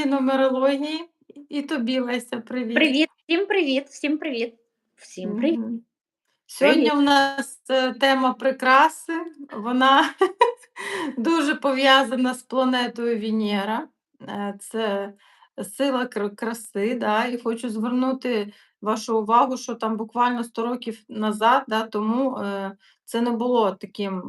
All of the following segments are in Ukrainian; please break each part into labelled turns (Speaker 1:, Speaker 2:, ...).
Speaker 1: магії нумерології. І тобі, Леся, привіт.
Speaker 2: Привіт, всім привіт, всім привіт. Всім привіт.
Speaker 1: Мгм. Сьогодні
Speaker 2: Привіт.
Speaker 1: у нас е, тема прикраси. Вона дуже пов'язана з планетою Венера. Е, Це сила краси. Да? І хочу звернути вашу увагу, що там буквально 100 років назад, да, тому е, це не було таким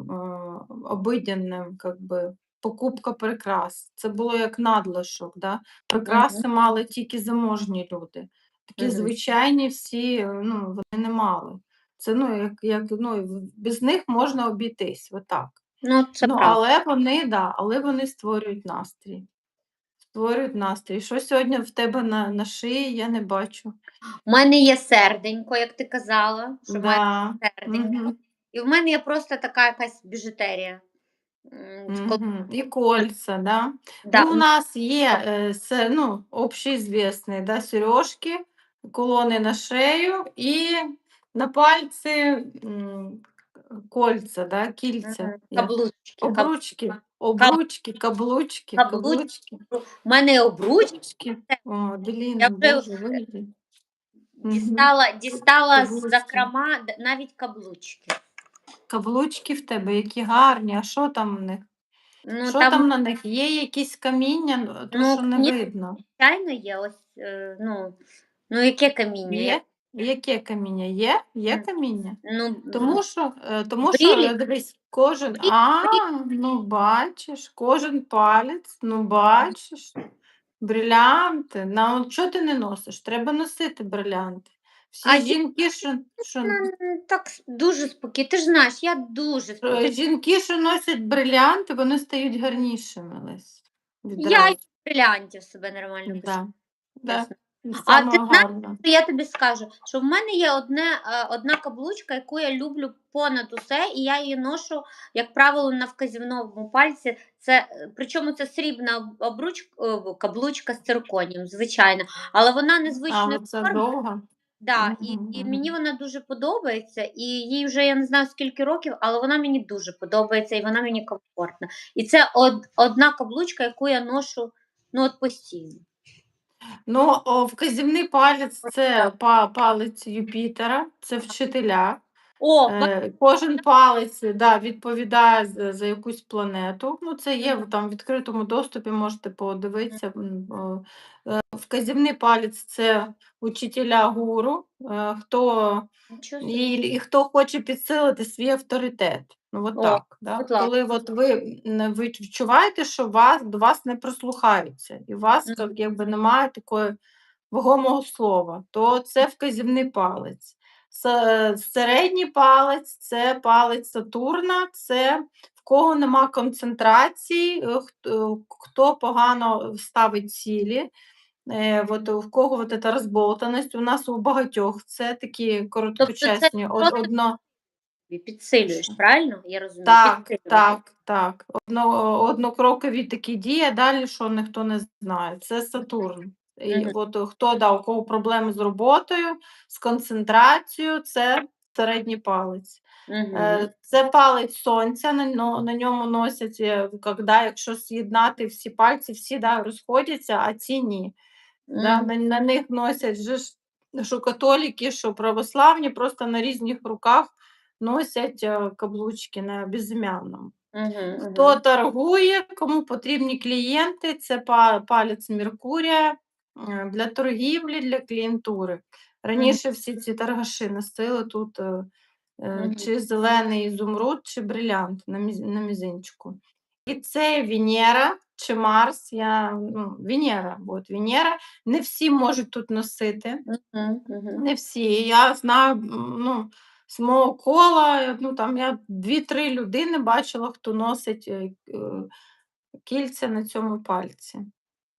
Speaker 1: обиденним, как би, покупка прикрас. Це було як надлишок. Да? Прикраси мали тільки заможні люди. Такі
Speaker 2: Мгм.
Speaker 1: звичайні всі, е, ну, вони не мали. Це ну, як, як ну, без них можна обійтись, отак.
Speaker 2: Ну, це
Speaker 1: Ну,
Speaker 2: правда.
Speaker 1: але вони, да, але вони створюють настрій. Створюють настрій. Що сьогодні в тебе на, на шиї, я не бачу.
Speaker 2: У мене є серденько, як ти казала, що в мене
Speaker 1: Да.
Speaker 2: серденько.
Speaker 1: Угу.
Speaker 2: І в мене є просто така якась біжутерія. М, в кол-
Speaker 1: Угу. І кольця, да.
Speaker 2: Да,
Speaker 1: Ну, у нас є е, се- ну, общеізвісний, да, сережки, колони на шею і на пальці м, кольця, да, кільця.
Speaker 2: Мгм.
Speaker 1: Як?
Speaker 2: каблучки. каб-
Speaker 1: Обручки, обручки, каблучки,
Speaker 2: Каблучки.
Speaker 1: каблучки.
Speaker 2: У мене є обруч,
Speaker 1: Каблучки. О, блін,
Speaker 2: вже-
Speaker 1: боже, вигляді. Мгм.
Speaker 2: дістала, дістала з
Speaker 1: Каблучки.
Speaker 2: закрома д- навіть каблучки.
Speaker 1: Каблучки в тебе, які гарні, а що там в них?
Speaker 2: Ну,
Speaker 1: що
Speaker 2: там,
Speaker 1: там на них? Є якісь каміння, ну, то
Speaker 2: Ну,
Speaker 1: що не
Speaker 2: ні.
Speaker 1: видно.
Speaker 2: звичайно, є ось, е, ну, ну, яке каміння?
Speaker 1: Є? Яке каміння? Є? Є каміння?
Speaker 2: Ну,
Speaker 1: Тому що, е, тому що е, дивись, кожен.
Speaker 2: Брилі,
Speaker 1: А, ну бачиш, кожен палець, ну бачиш. Брилянти. От чого ти не носиш? Треба носити брилянти. Всі
Speaker 2: А
Speaker 1: жінки, що, що,
Speaker 2: М, Так с- дуже спокійно. Ти ж знаєш, я дуже
Speaker 1: е,
Speaker 2: спокійна.
Speaker 1: жінки, що носять брилянти, вони стають гарнішими. Лесь.
Speaker 2: Я
Speaker 1: Відразу.
Speaker 2: брилянтів себе нормально
Speaker 1: Да.
Speaker 2: почуваю.
Speaker 1: Да. І
Speaker 2: А
Speaker 1: саме
Speaker 2: ти знаєш. Я тобі скажу, що в мене є одне, е, одна каблучка, яку я люблю понад усе, і я її ношу, як правило, на вказівному пальці. Це, е, причому це срібна об- обруч, каблучка з цирконієм, звичайно. Але вона
Speaker 1: А,
Speaker 2: незвичної
Speaker 1: оце довго?
Speaker 2: Да, і, і мені вона дуже подобається, і їй вже я не знаю скільки років, але вона мені дуже подобається і вона мені комфортна. І це од, одна каблучка, яку я ношу ну, от постійно.
Speaker 1: Ну, о, вказівний палець це па- палець Юпітера, це вчителя.
Speaker 2: О,
Speaker 1: Е, Кожен палець да, відповідає за, за якусь планету. Ну, це є в там в відкритому доступі, можете подивитися. М, о, е, Вказівний палець це учителя гуру, е, хто
Speaker 2: нічого собі.
Speaker 1: і, і хто хоче підсилити свій авторитет. Ну, от
Speaker 2: О,
Speaker 1: так. Да?
Speaker 2: будь ласка.
Speaker 1: Коли от ви, не- ви відчуваєте, що вас, до вас не прислухаються, і у вас
Speaker 2: Мгм.
Speaker 1: як, якби немає такої вагомого слова, то це вказівний палець. Середній палець це палець Сатурна, це в кого нема концентрації, е, хто, хто погано ставить цілі. Е, от в кого от ця розболтаність, у нас у багатьох це такі короткочасні. од-
Speaker 2: просто
Speaker 1: одно,
Speaker 2: Підсилюєш, правильно? Я розумію.
Speaker 1: так, так, так. Одно, однокрокові такі дії, а далі що ніхто не знає. Це Сатурн. І
Speaker 2: Мгм.
Speaker 1: от е, хто да, у кого проблеми з роботою, з концентрацією, це середній палець.
Speaker 2: Мгм.
Speaker 1: Е, Це палець сонця, на, на ньому носять, е, когда, якщо з'єднати всі пальці, всі да, розходяться, а ці ні. Да, на, на них носять же що католики, що православні, просто на різних руках носять каблучки на безім'яному.
Speaker 2: Мгм.
Speaker 1: Хто торгує, кому потрібні клієнти, це палець Меркурія для торгівлі, для клієнтури. Раніше всі ці торгаші носили тут е,
Speaker 2: Мгм.
Speaker 1: чи зелений ізумруд, чи брилянт на, мізинчику. І це Венера чи Марс. Я, ну, Венера, от Венера. Не всі можуть тут носити. Не всі. Я знаю, ну, з мого кола, ну там я дві-три людини бачила, хто носить е, е, кільця на цьому пальці.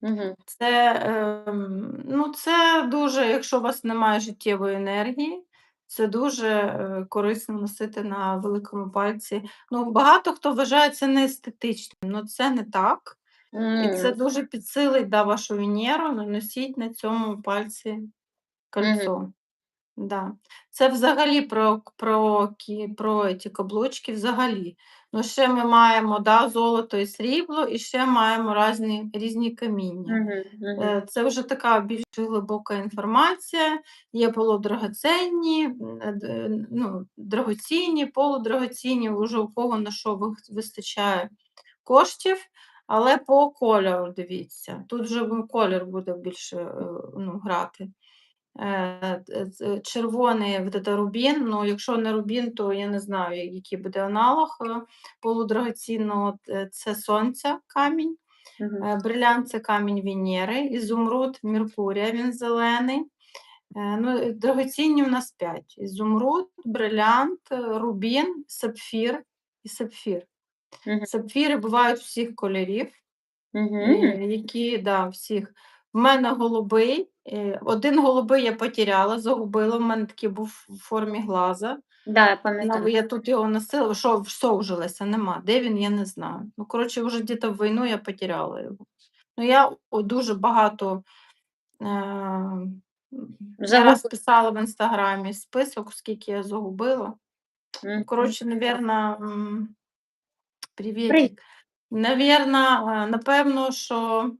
Speaker 2: Мгм.
Speaker 1: Це, ем, ну, це дуже, якщо у вас немає життєвої енергії, це дуже е, корисно носити на великому пальці. Ну, багато хто вважає це неестетичним, але це не так. І це
Speaker 2: М.
Speaker 1: дуже підсилить да, вашу Венеру, наносіть на цьому пальці кольцо. Да. Це взагалі про, про, кі- про ті каблучки взагалі. Ну, ще ми маємо, да, золото і срібло, і ще маємо різні, різні каміння.
Speaker 2: Мгм, мгм.
Speaker 1: Е, Це вже така більш глибока інформація. Є полудрагоценні, м, е, д- ну, драгоцінні, полудрагоцінні, вже у кого на що вих- вистачає коштів, але по кольору дивіться. Тут вже м, колір буде більше е, ну, грати. Е, Червоний вот это рубін. Ну, якщо не рубін, то я не знаю, який буде аналог е, полудрагоцінного. Це сонця камінь. Е, Брилянт це камінь Венери, ізумруд Меркурія, він зелений. Е, Ну, і дорогоцінні у нас 5. Ізумруд, брилянт, е, рубін, сапфір і сапфір.
Speaker 2: Мгм.
Speaker 1: Сапфіри бувають всіх кольорів, е, які, да, всіх. В мене голубий. е, Один голубий я потеряла, загубила. В мене такий був в формі глаза.
Speaker 2: Да, я пам'ятаю.
Speaker 1: я тут його носила, що совжилася, нема. Де він, я не знаю. Ну, коротше, вже десь в війну я потеряла його. Ну, я дуже багато е, м, я раз
Speaker 2: Загубила.
Speaker 1: писала в інстаграмі список, скільки я загубила. Ну, коротше, навірно,
Speaker 2: Привіт.
Speaker 1: Навірно, е, напевно, що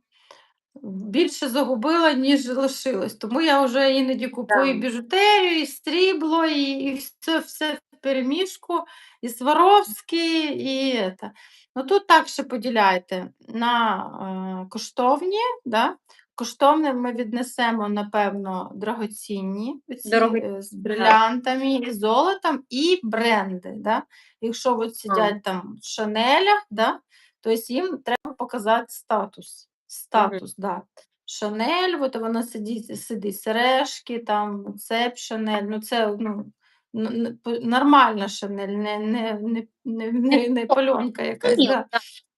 Speaker 1: більше загубила, ніж лишилось. Тому я вже іноді купую і біжутерію, і срібло, і, і все, все в переміжку, і Сваровські, і это. Ну тут так ще поділяйте на е, коштовні, да? коштовним ми віднесемо, напевно, драгоцінні, оці, е, з брилянтами і золотом, і бренди. Да? Якщо от сидять там в шанелях, да? тобто їм треба показати статус. Статус, да. Шанель, от вона сидить, сидить сережки, там, цеп Шанель, ну це ну, н- н- п- нормальна Шанель, не, не, не, не, не, не пальонка якась. Да.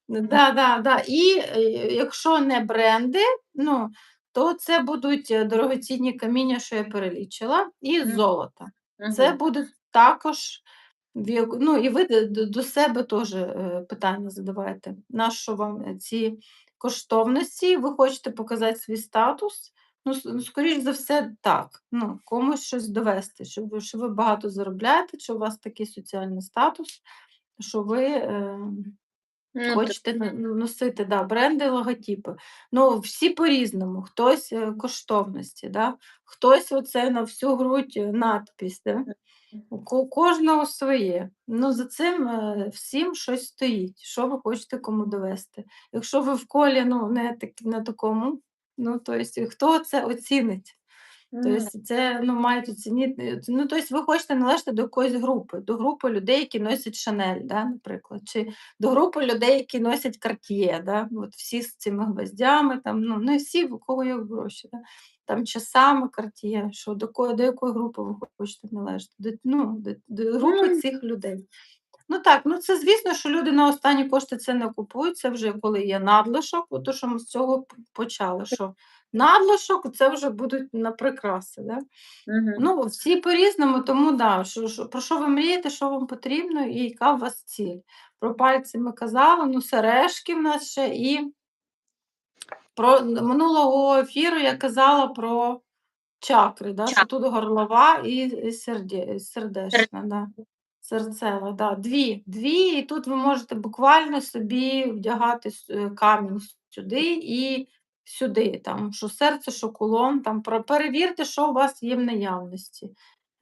Speaker 2: да.
Speaker 1: Да, да, да. І е, якщо не бренди, ну, то це будуть е, дорогоцінні каміння, що я перелічила, і золото. Це буде також, в яку- ну і ви до, до- до себе теж е, питання задавайте. Нащо вам е, ці коштовності? Ви хочете показати свій статус? Ну, ну, скоріш за все, так. Ну, комусь щось довести, що ви, що ви багато заробляєте, що у вас такий соціальний статус, що ви. Е,
Speaker 2: Ну.
Speaker 1: Хочете но- ну, носити да, бренди, логотипи. Ну, всі по-різному. Хтось е, коштовності, да? хтось оце на всю грудь е, надпись. Да? У кожного своє. Ну, за цим е, всім щось стоїть. Що ви хочете кому довести? Якщо ви в колі ну, не, так, не такому, ну, то есть, хто це оцінить? Тобто це ну, мають оцінити. Ну, тобто ви хочете належати до якоїсь групи, до групи людей, які носять Шанель, да, наприклад, чи до групи людей, які носять Cartier, да, от всі з цими гвоздями, там, ну, не всі, у кого є гроші, да, там часами Cartier, що до, кої, до якої групи ви хочете належати? До, ну, до, до групи
Speaker 2: Ну.
Speaker 1: цих людей. Ну так, ну це звісно, що люди на останні кошти це не купують, це вже коли є надлишок, от то, що ми з цього почали, що надлишок це вже будуть на прикраси. Да?
Speaker 2: Мгм.
Speaker 1: Ну, всі по-різному, тому да, що, що, про що ви мрієте, що вам потрібно і яка у вас ціль. Про пальці ми казали, ну, сережки в нас ще і про минулого ефіру я казала про чакри, да, що тут горлова і, і серде, сердечна, да. серцева. Да. Дві, дві, і тут ви можете буквально собі вдягати е, камінь сюди і сюди, там, що серце, що кулон, там, перевірте, що у вас є в наявності.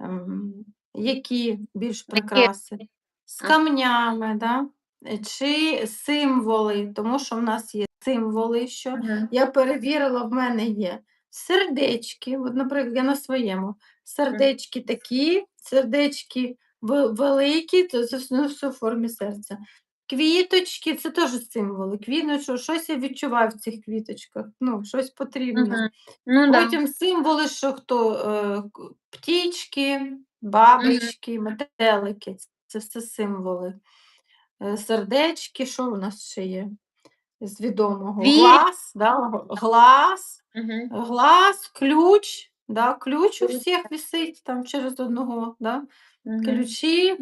Speaker 1: Ем, які більш прикраси. З камнями, да? е, чи символи, тому що в нас є символи, що
Speaker 2: Мгм.
Speaker 1: я перевірила, в мене є сердечки. От, наприклад, я на своєму. Сердечки такі, сердечки великі, то це ну, все в формі серця. Квіточки це теж символи. Квіточок, щось я відчуваю в цих квіточках. Ну, щось потрібно.
Speaker 2: Мгм. Ну, да.
Speaker 1: Потім символи, що хто е, к- птічки, бабочки, метелики. Це все символи. Е, Сердечки, що у нас ще є з відомого?
Speaker 2: Вірі.
Speaker 1: Глаз, да? г- глаз,
Speaker 2: Мгм.
Speaker 1: глаз, ключ. Да? Ключ у
Speaker 2: Ключ,
Speaker 1: всіх висить там через одного. Да?
Speaker 2: Мгм.
Speaker 1: Ключі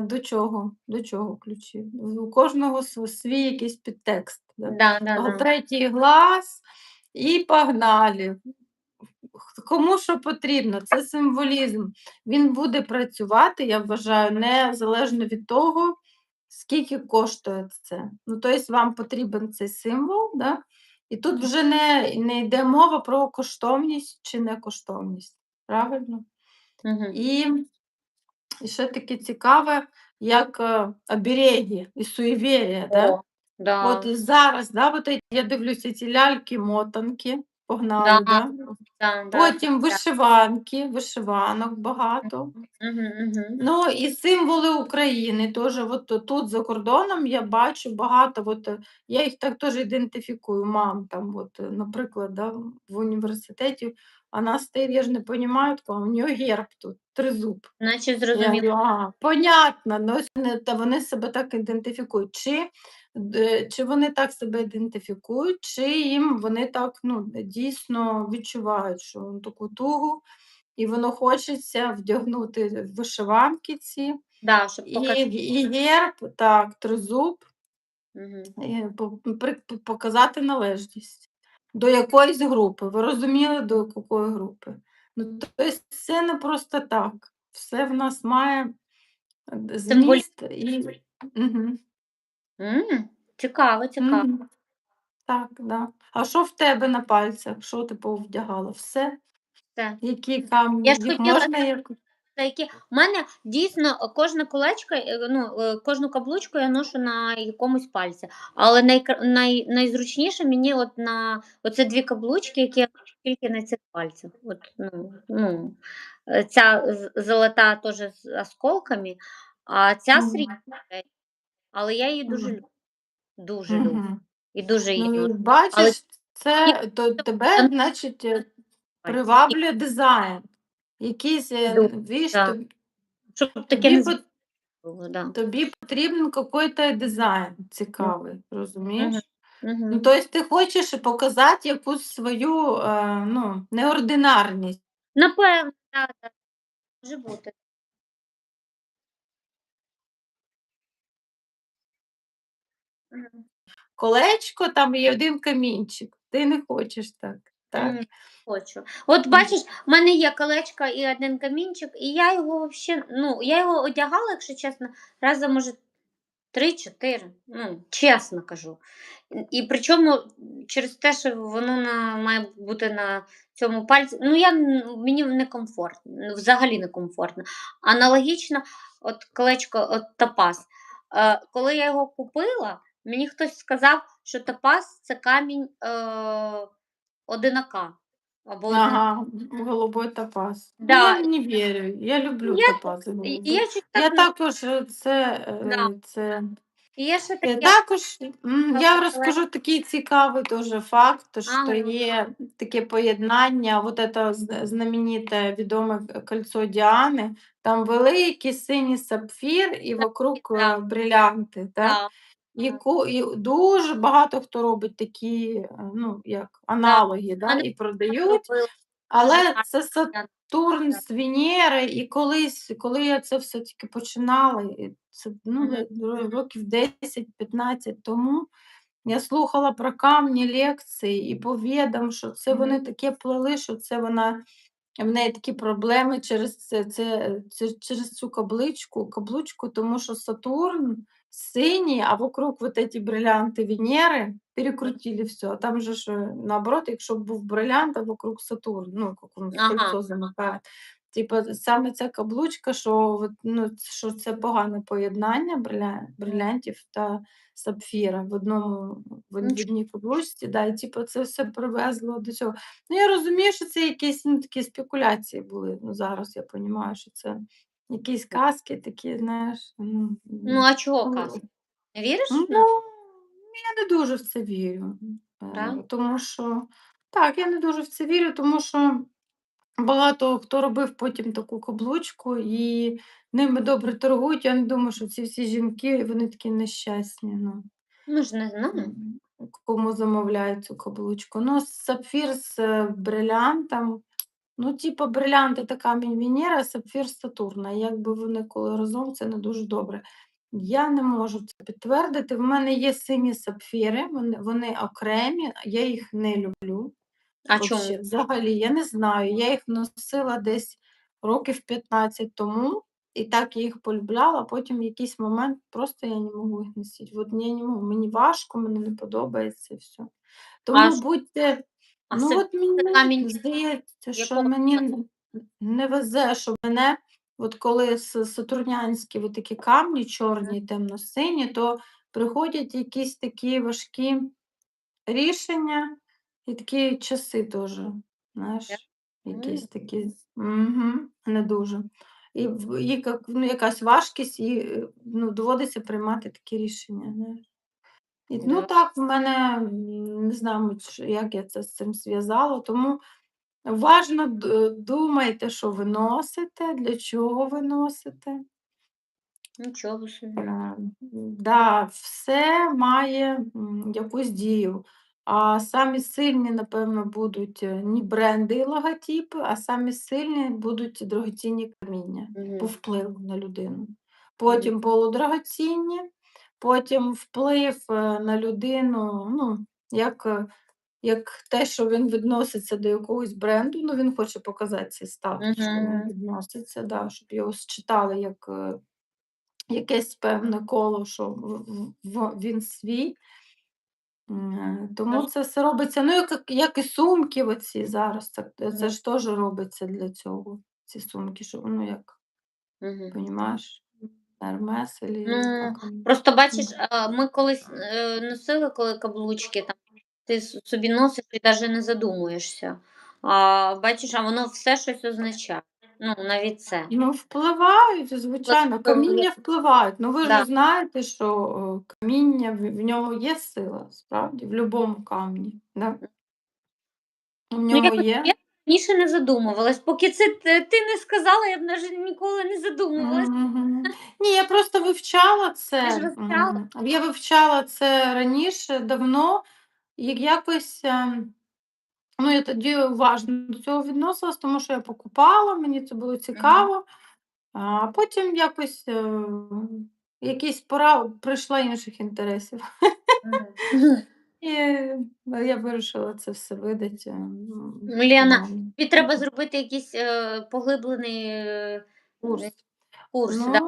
Speaker 1: до чого? До чого ключі? У кожного свій якийсь підтекст. Да?
Speaker 2: Да, да, да.
Speaker 1: Третій глаз і погнали. Кому що потрібно, це символізм. Він буде працювати, я вважаю, незалежно від того, скільки коштує це. Ну, тобто вам потрібен цей символ, да? і тут вже не, не йде мова про коштовність чи некоштовність. Правильно?
Speaker 2: Мгм.
Speaker 1: І, і ще таке цікаве, як е, обереги і суєвір'я. Да?
Speaker 2: О, да.
Speaker 1: От зараз, да, от я- я дивлюся ці ляльки-мотанки, погнали,
Speaker 2: Да.
Speaker 1: да?
Speaker 2: Да, да,
Speaker 1: Потім вишиванки, вишиванок багато.
Speaker 2: Мгм, мгм.
Speaker 1: Ну і символи України теж. От тут- тут за кордоном я бачу багато. От, е, я їх так теж ідентифікую. Мам, там, от, е, наприклад, да, в університеті вона стоїть, я ж не розумію, у нього герб тут, тризуб.
Speaker 2: Наче
Speaker 1: Я
Speaker 2: зрозуміло.
Speaker 1: а, понятно, ну, ось та вони себе так ідентифікують. Чи, д- чи вони так себе ідентифікують, чи їм вони так ну, дійсно відчувають, що ну, таку тугу, і воно хочеться вдягнути вишиванки ці,
Speaker 2: Да, щоб
Speaker 1: і,
Speaker 2: показати.
Speaker 1: і герб, так, тризуб,
Speaker 2: Мгм.
Speaker 1: і по- при- показати належність до якоїсь групи. Ви розуміли, до якої групи? Ну, тобто це не просто так. Все в нас має е, зміст і. Угу.
Speaker 2: М, Цікаво, цікаво.
Speaker 1: Мгм. Так, да. А що в тебе на пальцях? Що ти повдягала? Все?
Speaker 2: Все.
Speaker 1: Які камні?
Speaker 2: Я ж хотіла-
Speaker 1: можна як...
Speaker 2: Та які... У мене дійсно кожна колечко, е, ну, е, кожну каблучку я ношу на якомусь пальці. Але найкра- най... найзручніше мені от на оце дві каблучки, які я ношу тільки на цих пальцях. От, ну, ну, е, ця золота теж з осколками, а ця срібна. Але я її дуже люблю. Дуже люблю. І дуже її
Speaker 1: Ну,
Speaker 2: ношу.
Speaker 1: бачиш, це то тебе, значить, приваблює дизайн. Якийсь, е, віж,
Speaker 2: да.
Speaker 1: тобі,
Speaker 2: Щоб таке
Speaker 1: тобі,
Speaker 2: не
Speaker 1: пот-
Speaker 2: було, да.
Speaker 1: тобі потрібен якийсь дизайн цікавий, розумієш?
Speaker 2: Мгм.
Speaker 1: Ну, тобто ти хочеш показати якусь свою е, ну, неординарність.
Speaker 2: Напевно, так, так. Може бути. Мгм.
Speaker 1: Колечко там і один камінчик. Ти не хочеш так. Так?
Speaker 2: Хочу. От бачиш, в мене є колечко і один камінчик, і я його взагалі, ну, я його одягала, якщо чесно, разом, може, три-чотири. Ну, чесно кажу. І причому через те, що воно на, має бути на цьому пальці, ну, я, н- мені некомфортно, ну, взагалі некомфортно. Аналогічно, от колечко, от топаз. Е, коли я його купила, мені хтось сказав, що топаз це камінь е, одинака. Або
Speaker 1: Ага, голубой топаз. Ну, Я не вірю. Я люблю
Speaker 2: Я-
Speaker 1: топази.
Speaker 2: І,
Speaker 1: голубі.
Speaker 2: я, щось
Speaker 1: Я
Speaker 2: так,
Speaker 1: також е, це, е,
Speaker 2: Да.
Speaker 1: це
Speaker 2: і я ще
Speaker 1: Е,
Speaker 2: таке.
Speaker 1: Також м, я розкажу такий цікавий дуже факт, то, що
Speaker 2: Ага.
Speaker 1: є таке поєднання, вот это з- знамените відоме кольцо Діани, там великий синій сапфір і вокруг е,
Speaker 2: да.
Speaker 1: брилянти. Так?
Speaker 2: Да.
Speaker 1: І, ку- і дуже багато хто робить такі е, ну, як аналоги да? І продають. Але це Сатурн з Венери, і колись, коли я це все тільки починала, і це ну, років 10-15 тому, я слухала про камні лекції і повідом, що це вони таке плели, що це вона. В неї такі проблеми через це, це, це через цю кабличку, каблучку, тому що Сатурн синій, а вокруг вот эти бриллианты Венери перекрутили все. А там же ж е, наоборот, якщо б був бриллиант, а вокруг Сатурн, ну, як воно
Speaker 2: Ага.
Speaker 1: кольцо замикає. Типа саме ця каблучка, що, ну, що це погане поєднання брилянтів та сапфіра в одному в одній каблучці, да, і типу, це все привезло до цього. Ну, я розумію, що це якісь ну, такі спекуляції були. Ну, зараз я розумію, що це якісь казки такі, знаєш. Ну,
Speaker 2: Ну, а чого
Speaker 1: ну?
Speaker 2: Не віриш?
Speaker 1: Ну,
Speaker 2: Ну,
Speaker 1: я не дуже в це вірю. Е? Тому що так, я не дуже в це вірю, тому що багато хто робив потім таку каблучку і ними добре торгують. Я не думаю, що ці всі жінки вони такі нещасні. Ну.
Speaker 2: Ми ж не знаємо.
Speaker 1: М, Кому замовляють цю каблучку. Ну, сапфір з е, брилянтом. Ну, типу, брилянт це камінь Венера, сапфір Сатурна. Якби вони коли разом, це не дуже добре. Я не можу це підтвердити. В мене є сині сапфіри, вони, вони окремі, я їх не люблю.
Speaker 2: А чому?
Speaker 1: взагалі, я не знаю. Я їх носила десь років 15 тому. і так я їх полюбляла, а потім в якийсь момент просто я не можу їх носити. От я не можу, мені важко, мені не подобається і все. Тому
Speaker 2: ж-
Speaker 1: будьте,
Speaker 2: А
Speaker 1: ну от мені
Speaker 2: камінь
Speaker 1: здається, що
Speaker 2: якого
Speaker 1: мені не везе, що мене, от коли с- сатурнянські от такі камні, чорні, темно-сині, то приходять якісь такі важкі рішення і такі часи теж, знаєш, якісь такі, угу, не дуже. І, в- і як, ну, якась важкість, і е, ну, доводиться приймати такі рішення. Знаєш. І, ну
Speaker 2: Да.
Speaker 1: так, в мене м, не знаю, як я це з цим зв'язала, тому уважно д- думайте, що ви носите, для чого ви носите.
Speaker 2: Нічого собі.
Speaker 1: Е, Да, все має м, якусь дію. А самі сильні, напевно, будуть е, не бренди і логотипи, а самі сильні будуть дорогоцінні каміння по впливу на людину. Потім полудрагоцінні, потім вплив е, на людину, ну, як, е, як те, що він відноситься до якогось бренду, ну він хоче показати цей статус, що він відноситься, да, щоб його считали як е, якесь певне коло, що в- в- в- він свій. Тому це все робиться, ну, як, як і сумки оці зараз. Це, це ж теж робиться для цього. Ці сумки, що ну як,
Speaker 2: Мгм.
Speaker 1: Hermes, или вони.
Speaker 2: Просто бачиш, а, ми колись е, носили коли каблучки, там, ти с- собі носиш і навіть не задумуєшся. А бачиш, а воно все щось означає. Ну, навіть це.
Speaker 1: Ну, впливають, звичайно, каміння впливають. Ну ви
Speaker 2: Да.
Speaker 1: ж знаєте, що каміння в, в ньому є сила, справді, в будь-якому камні. Да? В
Speaker 2: Ну,
Speaker 1: нього
Speaker 2: якось
Speaker 1: є.
Speaker 2: я раніше не задумувалась. Поки це ти, не сказала, я б навіть ніколи не задумувалась.
Speaker 1: Мгм. Ні, я просто вивчала це.
Speaker 2: ж вивчала?
Speaker 1: м, Я вивчала це раніше, давно, і якось, ем, ну, я тоді уважно до цього відносилась, тому що я покупала, мені це було цікаво. А потім якось е, якісь пора прийшла інших інтересів.
Speaker 2: Мгм.
Speaker 1: І е, я вирішила це все видати.
Speaker 2: Ну. Тобі треба зробити якийсь е, поглиблений е,
Speaker 1: курс.
Speaker 2: курс.
Speaker 1: Ну,
Speaker 2: да?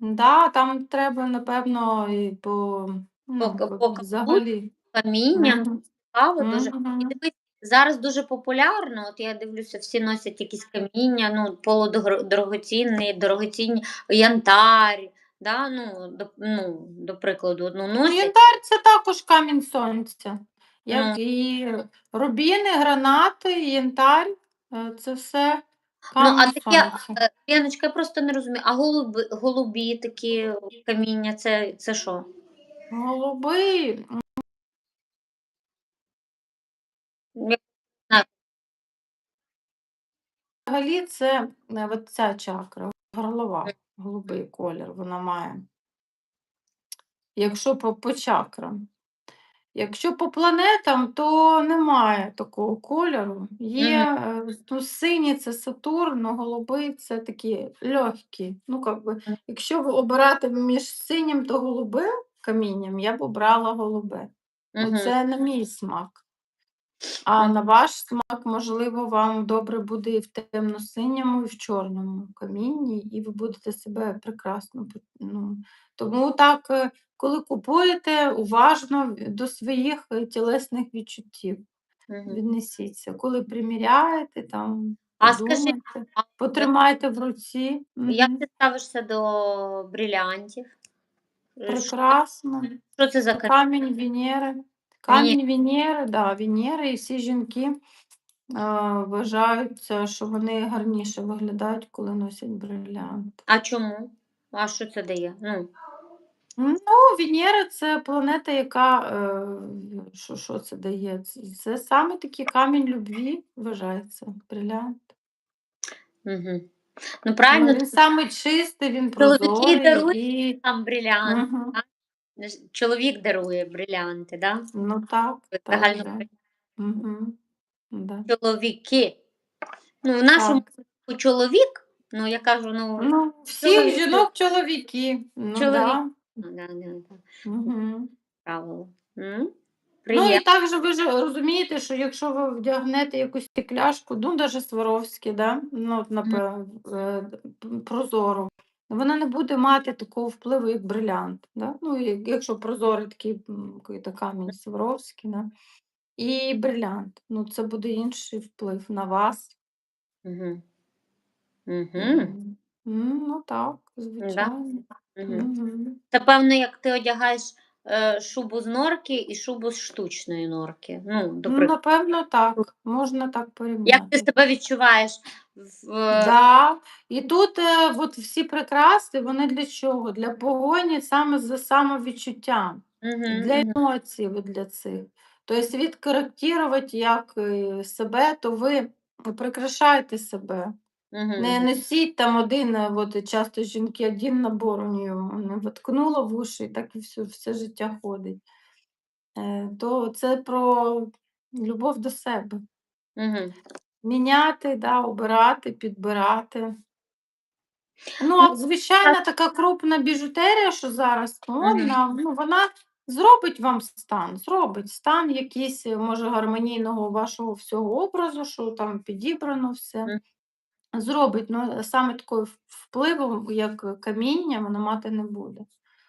Speaker 1: да, там треба, напевно, і по, ну,
Speaker 2: По-
Speaker 1: по-
Speaker 2: по
Speaker 1: взагалі.
Speaker 2: камінням,
Speaker 1: Мгм.
Speaker 2: цікаво дуже. І
Speaker 1: Мгм.
Speaker 2: дивись, зараз дуже популярно, от я дивлюся, всі носять якісь каміння, ну, полудорогоцінні, дорогоцінні, янтар, да? ну, до, ну, до прикладу, одну
Speaker 1: Ну,
Speaker 2: носять.
Speaker 1: янтар це також камінь сонця. Як
Speaker 2: Ну.
Speaker 1: і рубіни, гранати, янтар е, це все
Speaker 2: Ну, а
Speaker 1: камінь
Speaker 2: таке,
Speaker 1: сонця.
Speaker 2: е, я просто не розумію, а голуби, голубі такі каміння, це, це що?
Speaker 1: Голуби, взагалі, це е, от ця чакра, горлова, голубий колір вона має. Якщо по, по чакрам. Якщо по планетам, то немає такого кольору. Є е, ну, сині це Сатурн, а голубий це такі легкі. Ну, как би, якщо обирати між синім та голубим камінням, я б обрала голубе. Ну,
Speaker 2: Мгм.
Speaker 1: це на мій смак. А на ваш смак, можливо, вам добре буде і в темно-синьому, і в чорному камінні, і ви будете себе прекрасно. Ну, тому так, е, коли купуєте, уважно до своїх е, тілесних відчуттів віднесіться. Коли приміряєте, там,
Speaker 2: А скажи,
Speaker 1: подумайте, потримайте в руці.
Speaker 2: Як ти ставишся до брилянтів? Е,
Speaker 1: Прекрасно.
Speaker 2: що це за камінь?
Speaker 1: Камінь Венери. Камінь Венери, да, Венери, і всі жінки е, вважаються, що вони гарніше виглядають, коли носять брилянт.
Speaker 2: А чому? А що це дає? Ну,
Speaker 1: Ну, Венера це планета, яка е, що, що це дає? Це, це саме такий камінь любві, вважається, брилянт.
Speaker 2: угу. ну
Speaker 1: Ну,
Speaker 2: правильно,
Speaker 1: він саме чистий, він
Speaker 2: Чоловіки
Speaker 1: прозорий
Speaker 2: дарують
Speaker 1: і.
Speaker 2: там брилянт.
Speaker 1: Мгм.
Speaker 2: Чоловік дарує брилянти, да?
Speaker 1: Ну так, так.
Speaker 2: Загально
Speaker 1: Да. Угу. Да.
Speaker 2: чоловіки. Ну, в нашому
Speaker 1: Так.
Speaker 2: чоловік, ну я кажу, ну,
Speaker 1: Ну, всіх жінок чоловіки. Ну,
Speaker 2: Чоловік.
Speaker 1: да.
Speaker 2: да, да, да,
Speaker 1: Угу.
Speaker 2: правило. М?
Speaker 1: Ну і також ви ж розумієте, що якщо ви вдягнете якусь стекляшку, ну навіть Сваровські, да? ну, напевно, прозору, вона не буде мати такого впливу, як брилянт. Да? Ну, якщо прозорий такий камінь Сваровський, да? і брилянт. Ну, це буде інший вплив на вас.
Speaker 2: Угу. Угу.
Speaker 1: Ну так, звичайно.
Speaker 2: Угу.
Speaker 1: Угу.
Speaker 2: Це певно, як ти одягаєш шубу з норки і шубу з штучної норки. Ну, до
Speaker 1: Ну,
Speaker 2: прикладу.
Speaker 1: напевно, так. Можна так порівняти.
Speaker 2: Як ти себе відчуваєш в е,
Speaker 1: Да. І тут е, от всі прикраси, вони для чого? Для погоні саме за самовідчуттям,
Speaker 2: Мгм,
Speaker 1: для емоцій от для цих. Тобто відкоректувати як е, себе, то ви прикрашаєте себе.
Speaker 2: Мгм,
Speaker 1: Не носіть там один, от часто жінки один набор у нього не воткнула в уші, і так і все, все життя ходить. Е, То це про любов до себе.
Speaker 2: Мгм.
Speaker 1: Міняти, да, обирати, підбирати. Ну, а звичайна така крупна біжутерія, що зараз модна, ну, вона зробить вам стан, зробить стан якийсь, може, гармонійного вашого всього образу, що там підібрано все. Зробить, ну, саме такого в- впливу, як каміння, воно мати не буде.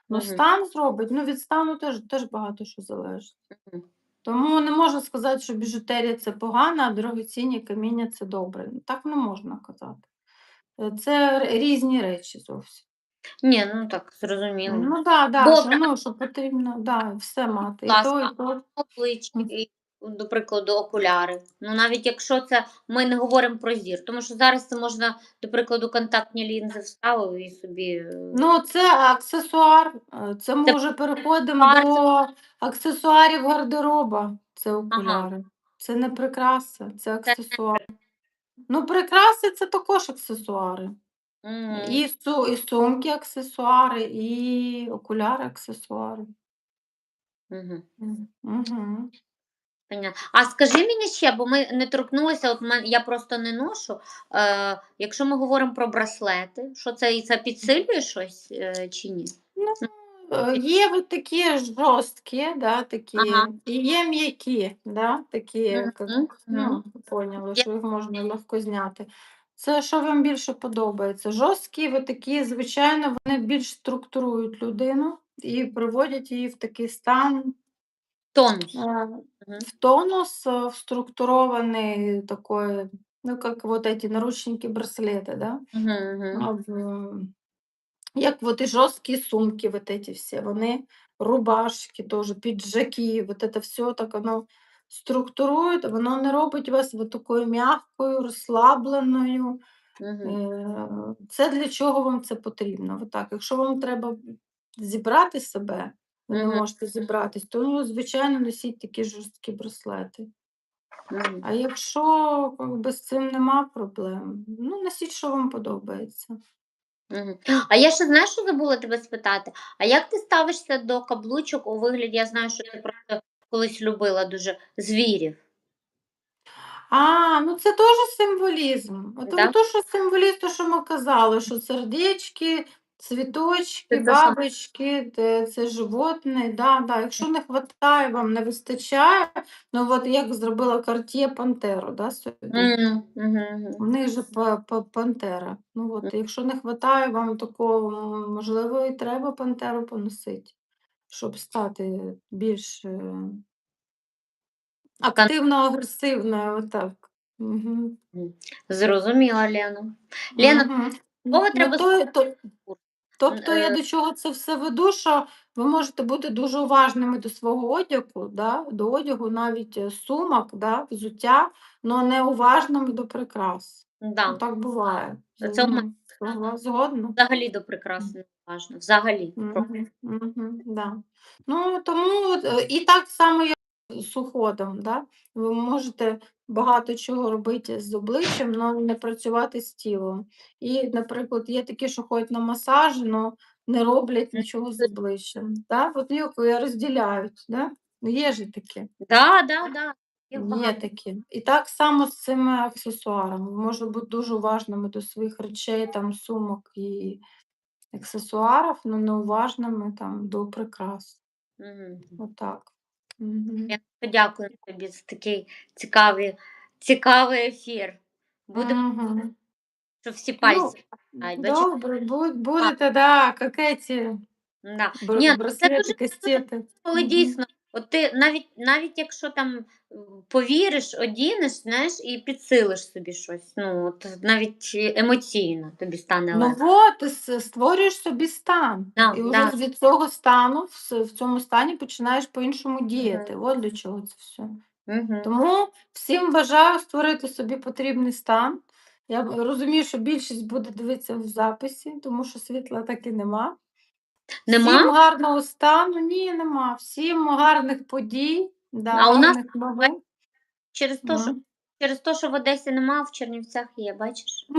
Speaker 1: Ну,
Speaker 2: Мгм.
Speaker 1: стан зробить, ну, від стану теж, теж багато що залежить.
Speaker 2: Мгм.
Speaker 1: Тому не можна сказати, що біжутерія це погано, а дорогоцінні каміння це добре. Так не можна казати. Е, Це р- різні речі зовсім.
Speaker 2: Ні, ну так, зрозуміло.
Speaker 1: Ну да, да,
Speaker 2: Добре,
Speaker 1: що, ну, що потрібно, да, все мати. І
Speaker 2: Будь
Speaker 1: то, і то.
Speaker 2: обличчя
Speaker 1: Мгм.
Speaker 2: і, до прикладу, окуляри. Ну, навіть якщо це ми не говоримо про зір, тому що зараз це можна, до прикладу, контактні лінзи вставив і собі. е,
Speaker 1: Ну, це аксесуар. е, Це ми
Speaker 2: Це
Speaker 1: вже переходимо
Speaker 2: аксесуар,
Speaker 1: до аксесуарів гардероба. Це окуляри. Це не прикраса, це
Speaker 2: Це.
Speaker 1: Ну, прикраси це також аксесуари.
Speaker 2: Мгм.
Speaker 1: І, су, і сумки аксесуари, і окуляри аксесуари. Угу.
Speaker 2: Понятно. А скажи мені ще, бо ми не торкнулися, от мен- я просто не ношу. Е, якщо ми говоримо про браслети, що це і це підсилює щось е, чи ні?
Speaker 1: Ну, е, є от такі жорсткі, да, такі,
Speaker 2: Ага.
Speaker 1: і є м'які, да, такі, як,
Speaker 2: Мгм,
Speaker 1: ну, поняли,
Speaker 2: Я-
Speaker 1: що їх можна легко зняти. Це що вам більше подобається? Жорсткі, ви такі, звичайно, вони більш структурують людину і приводять її в такий стан,
Speaker 2: Тонус.
Speaker 1: е,
Speaker 2: Мгм.
Speaker 1: в тонус, е, в структурований такой, ну, как вот эти наручники, браслеты, да?
Speaker 2: Мгм, мгм.
Speaker 1: А, в Як от і жорсткі сумки, вот эти всі, вони рубашки теж, піджаки, вот это все так воно структурує, воно не робить вас вот такою м'якою, розслабленою.
Speaker 2: Мгм.
Speaker 1: Е, Це для чого вам це потрібно? От так. Якщо вам треба зібрати себе, ви не можете зібратись, то ну, звичайно носіть такі жорсткі браслети. А якщо как би, з цим нема проблем, ну носіть, що вам подобається.
Speaker 2: Мгм. А я ще знаєш, що забула тебе спитати? А як ти ставишся до каблучок у вигляді? Я знаю, що ти просто колись любила дуже звірів.
Speaker 1: А, ну це теж символізм. От
Speaker 2: Да?
Speaker 1: то, що символізм, то, що ми казали, що сердечки, цвіточки,
Speaker 2: Це те саме.
Speaker 1: бабочки, те- це животне. Да, да. Якщо не вистачає, вам не вистачає, ну от як зробила Cartier пантеру, да, собі.
Speaker 2: Мгм, мгм,
Speaker 1: У них же па- па- пантера. Ну от, якщо не вистачає вам такого, м, можливо, і треба пантеру поносити, щоб стати більш е, активно-агресивною. Отак.
Speaker 2: Мгм. Зрозуміла, Лена. Лена,
Speaker 1: Мгм.
Speaker 2: кого
Speaker 1: Ну,
Speaker 2: треба
Speaker 1: то, то,
Speaker 2: курс?
Speaker 1: Тобто я
Speaker 2: Е.
Speaker 1: до чого це все веду, що ви можете бути дуже уважними до свого одягу, да? до одягу, навіть е, сумок, да? взуття, але не уважними до прикрас. Ну, так буває.
Speaker 2: Це у мене
Speaker 1: Мгм. Згодна- Згодна?
Speaker 2: взагалі до прикраси не важно. Взагалі.
Speaker 1: Мгм, мгм, да. Ну, тому е, і так само, як з уходом, да? Ви можете багато чого робити з обличчям, але не працювати з тілом. І, наприклад, є такі, що ходять на масажі, але не роблять нічого з обличчям. Да? От як розділяють, да? Ну, Є ж такі.
Speaker 2: Да, да, да. Є
Speaker 1: такі. І так само з цими аксесуарами. Можна бути дуже уважними до своїх речей, там, сумок і аксесуарів, але неуважними там, до прикрас.
Speaker 2: Мгм.
Speaker 1: Отак. Мгм.
Speaker 2: Я подякую тобі за такий цікавий, цікавий ефір. Будемо
Speaker 1: Мгм.
Speaker 2: що всі
Speaker 1: Ну,
Speaker 2: пальці. Ну,
Speaker 1: добре, бу- будете, да, как
Speaker 2: Да.
Speaker 1: бр-
Speaker 2: Ні, ну, це дуже
Speaker 1: кастети.
Speaker 2: коли
Speaker 1: Мгм.
Speaker 2: дійсно, от ти навіть навіть якщо там повіриш, одінеш, знаєш, і підсилиш собі щось. Ну, от навіть емоційно тобі стане
Speaker 1: Ну от, ти створюєш собі стан.
Speaker 2: Да,
Speaker 1: І вже
Speaker 2: да.
Speaker 1: від цього стану, в, в цьому стані починаєш по-іншому діяти. От для чого це все.
Speaker 2: Угу.
Speaker 1: Тому всім бажаю створити собі потрібний стан. Я розумію, що більшість буде дивитися в записі, тому що світла так і нема.
Speaker 2: Нема?
Speaker 1: Всім гарного стану, ні, нема. Всім гарних подій, да,
Speaker 2: А у нас
Speaker 1: гарних новин.
Speaker 2: Через те, що через те, що в Одесі нема, в Чернівцях є, бачиш?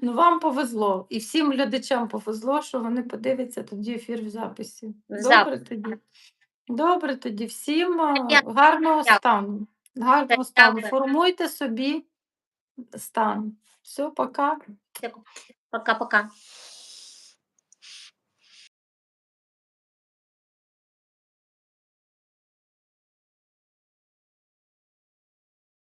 Speaker 1: Ну, вам повезло. І всім глядачам повезло, що вони подивляться тоді ефір в записі.
Speaker 2: В
Speaker 1: Добре
Speaker 2: записі,
Speaker 1: тоді. Добре тоді. Всім е, гарного
Speaker 2: Дякую.
Speaker 1: стану. Гарного
Speaker 2: Дякую.
Speaker 1: стану. Формуйте собі стан. Все, пока.
Speaker 2: Пока-пока.